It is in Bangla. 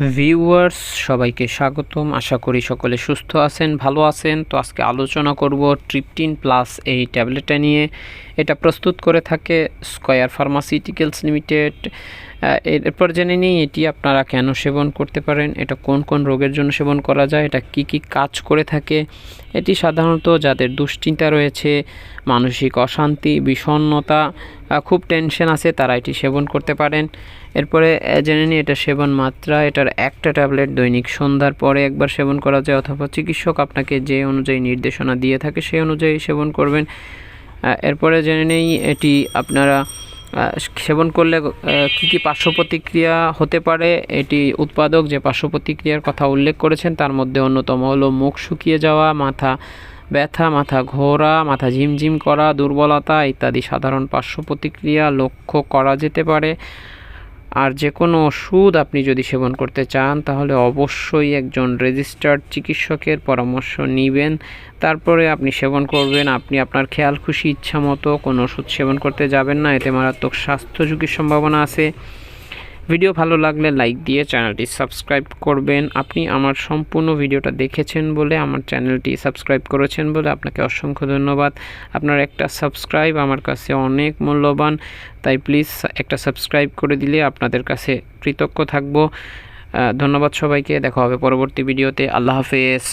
ভিউয়ার্স সবাইকে স্বাগতম। আশা করি সকলে সুস্থ আছেন ভালো আছেন। তো আজকে আলোচনা করব ট্রিপটিন প্লাস এই ট্যাবলেটটা নিয়ে। এটা প্রস্তুত করে থাকে স্কয়ার ফার্মাসিউটিক্যালস লিমিটেড। এরপর জেনে নিই এটি আপনারা কেন সেবন করতে পারেন এটা কোন কোন রোগের জন্য সেবন করা যায় এটা কি কি কাজ করে থাকে। এটি সাধারণত যাদের দুশ্চিন্তা রয়েছে মানসিক অশান্তি বিষণ্ণতা আহ, খুব টেনশন আছে, তারা এটি সেবন করতে পারেন। এরপরে জেনে নিই, এটা সেবন মাত্রা, এটার একটা ট্যাবলেট দৈনিক সন্ধ্যার পরে একবার সেবন করা যায়, অথবা চিকিৎসক আপনাকে যে অনুযায়ী নির্দেশনা দিয়ে থাকে, সেই অনুযায়ী সেবন করবেন। এরপরে জেনে নেই, এটি আপনারা সেবন করলে কী কী পার্শ্ব প্রতিক্রিয়া হতে পারে? এটি উৎপাদক যে পার্শ্ব প্রতিক্রিয়ার কথা উল্লেখ করেছেন, তার মধ্যে অন্যতম হলো মুখ শুকিয়ে যাওয়া, মাথা ব্যথা, মাথা ঘোরা, মাথা ঝিমঝিম করা, দুর্বলতা ইত্যাদি সাধারণ পার্শ্ব প্রতিক্রিয়া লক্ষ্য করা যেতে পারে। আর যে কোনো ওষুধ আপনি যদি সেবন করতে চান, তাহলে অবশ্যই একজন রেজিস্টার্ড চিকিৎসকের পরামর্শ নেবেন। তারপরে আপনি সেবন করবেন, আপনি আপনার খেয়াল, খুশি, ইচ্ছা মতো কোনো ওষুধ সেবন করতে যাবেন না। এতে মারাত্মক স্বাস্থ্য ঝুঁকির সম্ভাবনা আছে। ভিডিও ভালো লাগলে লাইক দিয়ে চ্যানেলটি সাবস্ক্রাইব করবেন। আপনি আমার সম্পূর্ণ ভিডিওটা দেখেছেন বলে, আমার চ্যানেলটি সাবস্ক্রাইব করেছেন বলে আপনাকে অসংখ্য ধন্যবাদ। আপনার একটা সাবস্ক্রাইব আমার কাছে অনেক মূল্যবান, তাই প্লিজ একটা সাবস্ক্রাইব করে দিলে আপনাদের কাছে কৃতজ্ঞ থাকব। ধন্যবাদ সবাইকে, দেখা হবে পরবর্তী ভিডিওতে। আল্লাহ হাফেজ।